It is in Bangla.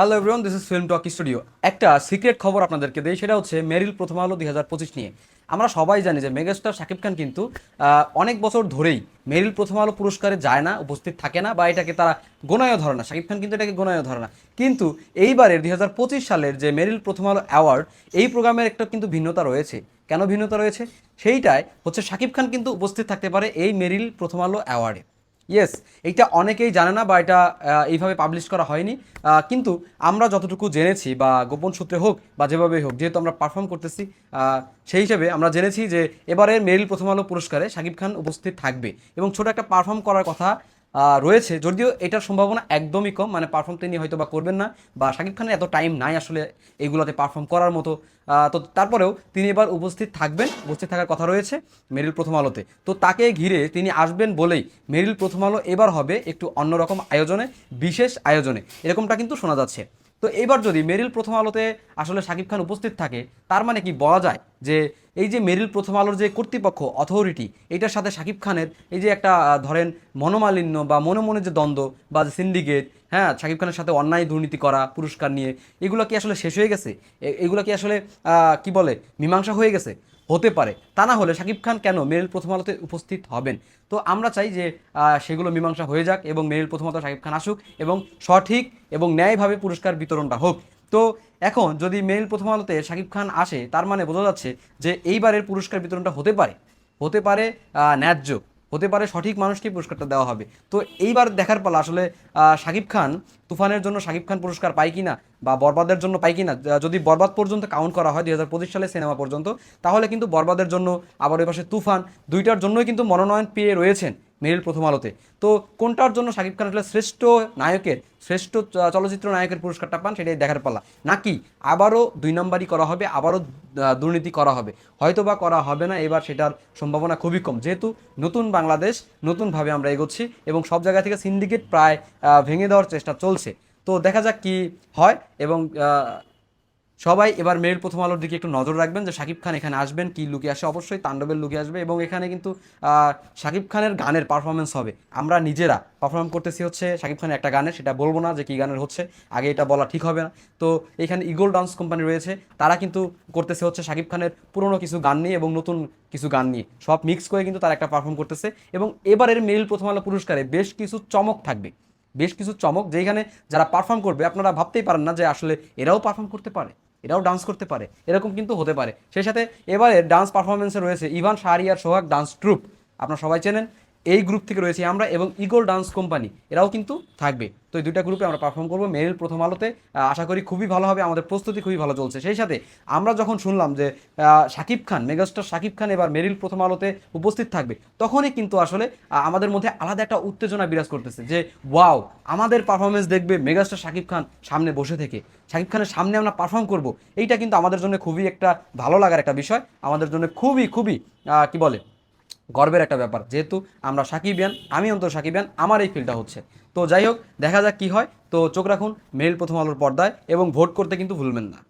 Hello everyone this is film talk studio একটা সিক্রেট খবর আপনাদেরকে দেই, সেটা হচ্ছে মেরিল প্রথম আলো দুই হাজার পঁচিশ নিয়ে। আমরা সবাই জানি যে মেগাস্টার শাকিব খান কিন্তু অনেক বছর ধরেই মেরিল প্রথম আলো পুরস্কারে যায় না, উপস্থিত থাকে না, বা এটাকে তারা গোনায়ও ধরে না। শাকিব খান কিন্তু এটাকে গোনায়ও ধরে না। কিন্তু এইবারের দুই হাজার পঁচিশ সালের যে মেরিল প্রথম আলো অ্যাওয়ার্ড, এই প্রোগ্রামের একটা কিন্তু ভিন্নতা রয়েছে। কেন ভিন্নতা রয়েছে? সেইটাই হচ্ছে শাকিব খান কিন্তু উপস্থিত থাকতে পারে এই মেরিল প্রথম আলো অ্যাওয়ার্ডে। ইয়েস এইটা অনেকেই জানে না বা এটা এইভাবে পাবলিশ করা হয়নি। কিন্তু আমরা যতটুকু জেনেছি বা গোপন সূত্রে হোক বা যেভাবেই হোক, যেহেতু আমরা পারফর্ম করতেছি সেই হিসেবে আমরা জেনেছি যে এবারের মেরিল প্রথম আলো পুরস্কারে শাকিব খান উপস্থিত থাকবে। এবং ছোট একটা পারফর্ম করার কথা রয়েছে। যদিও এটার সম্ভাবনা একদমই কম মানে পারফর্ম তিনি হয়তো বা করবেন না, বা শাকিব খানের এত টাইম নাই আসলে এইগুলোতে পারফর্ম করার মতো। তো তারপরেও তিনি এবার উপস্থিত থাকবেন, উপস্থিত থাকার কথা রয়েছে মেরিল প্রথম আলোতে। তো তাকে ঘিরে তিনি আসবেন বলেই মেরিল প্রথম আলো এবার হবে একটু অন্যরকম আয়োজনে, বিশেষ আয়োজনে। এরকমটা কিন্তু শোনা যাচ্ছে। তো এবার যদি মেরিল প্রথম আলোতে আসলে শাকিব খান উপস্থিত থাকে, তার মানে কি বলা যায় যে এই যে মেরিল প্রথম আলোর যে কর্তৃপক্ষ অথরিটি এটার সাথে শাকিব খানের এই যে একটা ধরেন মনোমালিন্য বা মনে মনে যে দ্বন্দ্ব বা যে সিন্ডিকেট হ্যাঁ শাকিব খানের সাথে অন্যায় দুর্নীতি করা, পুরস্কার নিয়ে, এগুলো কি আসলে শেষ হয়ে গেছে? এগুলো কি আসলে কি বলে, মীমাংসা হয়ে গেছে? হতে পারে। তা না হলে শাকিব খান কেন মেরিল প্রথম আলোতে উপস্থিত হবেন? তো আমরা চাই যে সেগুলো মীমাংসা হয়ে যাক এবং মেরিল প্রথম আলো শাকিব খান আসুক এবং সঠিক এবং ন্যায়ভাবে পুরস্কার বিতরণটা হোক। তো এখন যদি মেরিল প্রথম আলোতে শাকিব খান আসে, তার মানে বোঝা যাচ্ছে যে এইবারের পুরস্কার বিতরণটা হতে পারে। হতে পারে ন্যায্য। হতে পারে সঠিক মানুষকে পুরস্কারটা দেওয়া হবে। তো এইবার দেখার পালা আসলে সাকিব শাকিব খান, তুফানের জন্য শাকিব খান পুরস্কার পায় কিনা বা বরবাদের জন্য পায় কিনা যদি বরবাদ পর্যন্ত কাউন্ট করা হয় দুই হাজার পঁচিশ সালে সিনেমা পর্যন্ত, তাহলে কিন্তু বরবাদের জন্য আবার ওই পাশে তুফান, দুইটার জন্যই কিন্তু মনোনয়ন পেয়ে রয়েছেন। মেরিল প্রথম আলোতে। তো কোনটার জন্য শাকিব খান আসলে শ্রেষ্ঠ নায়কের, শ্রেষ্ঠ চলচ্চিত্র নায়কের পুরস্কারটা পান সেটাই দেখার পালা। নাকি আবারও দুই নম্বরই করা হবে, আবারও দুর্নীতি করা হবে? হয়তো বা করা হবে না, এবার সেটার সম্ভাবনা খুবই কম। যেহেতু নতুন বাংলাদেশ, নতুনভাবে আমরা এগোচ্ছি এবং সব জায়গা থেকে সিন্ডিকেট প্রায় ভেঙে দেওয়ার চেষ্টা চলছে। তো দেখা যাক কি হয় এবং সবাই এবার মেয়ের প্রথম আলোর দিকে একটু নজর রাখবেন যে শাকিব খান এখানে আসবেন, কি লুকে আসে, অবশ্যই তাণ্ডবের লুকে আসবে এবং এখানে কিন্তু শাকিব খানের গানের পারফরমেন্স হবে। আমরা নিজেরা পারফর্ম করতেছি হচ্ছে শাকিব খানের একটা গানের, সেটা বলব না যে কি গানের হচ্ছে, আগে এটা বলা ঠিক হবে না। তো এখানে ইগল ডান্স কোম্পানি রয়েছে, তারা কিন্তু করতেছে হচ্ছে শাকিব খানের পুরনো কিছু গান নিয়ে এবং নতুন কিছু গান নিয়ে। সব মিক্স করে কিন্তু তারা একটা পারফর্ম করতেছে এবং এবারের মেল প্রথম আলো পুরস্কারে বেশ কিছু চমক থাকবে। বেশ কিছু চমক যেখানে যারা পারফর্ম করবে, আপনারা ভাবতেই পারেন না যে আসলে এরাও পারফর্ম করতে পারে। এরাও ডান্স করতে পারে, এরকম কিন্তু হতে পারে। সেই সাথে এবারে ডান্স পারফরমেন্সে রয়েছে Ivan Shahriar Sohag dance troupe আপনারা সবাই চেনেন। এই গ্রুপ থেকে রয়েছি আমরা এবং ইগল ডান্স কোম্পানি এরাও কিন্তু থাকবে। তো এই দুইটা গ্রুপে আমরা পারফর্ম করব। মেরিল প্রথম আলোতে আশা করি খুবই ভালো হবে, আমাদের প্রস্তুতি খুবই ভালো চলছে। সেই সাথে আমরা যখন শুনলাম যে শাকিব খান মেগাস্টার শাকিব খান এবার মেরিল প্রথম আলোতে উপস্থিত থাকবে, তখনই কিন্তু আসলে আমাদের মধ্যে আলাদা একটা উত্তেজনা বিরাজ করতেছে যে, ওয়াও, আমাদের পারফরমেন্স দেখবে মেগাস্টার শাকিব খান সামনে বসে থেকে। শাকিব খানের সামনে আমরা পারফর্ম করব। এইটা কিন্তু আমাদের জন্য খুবই একটা ভালো লাগার একটা বিষয়। আমাদের জন্য খুবই খুবই কি বলে গর্বের একটা ব্যাপার। যেহেতু আমরা সাকিব সাকিবিয়ান, আমি অন্তত সাকিবিয়ান, আমার এই ফিলটা হচ্ছে। তো যাই হোক, দেখা যাক কী হয়। তো চোখ রাখুন মেল প্রথম আলোর পর্দায় এবং ভোট করতে কিন্তু ভুলবেন না।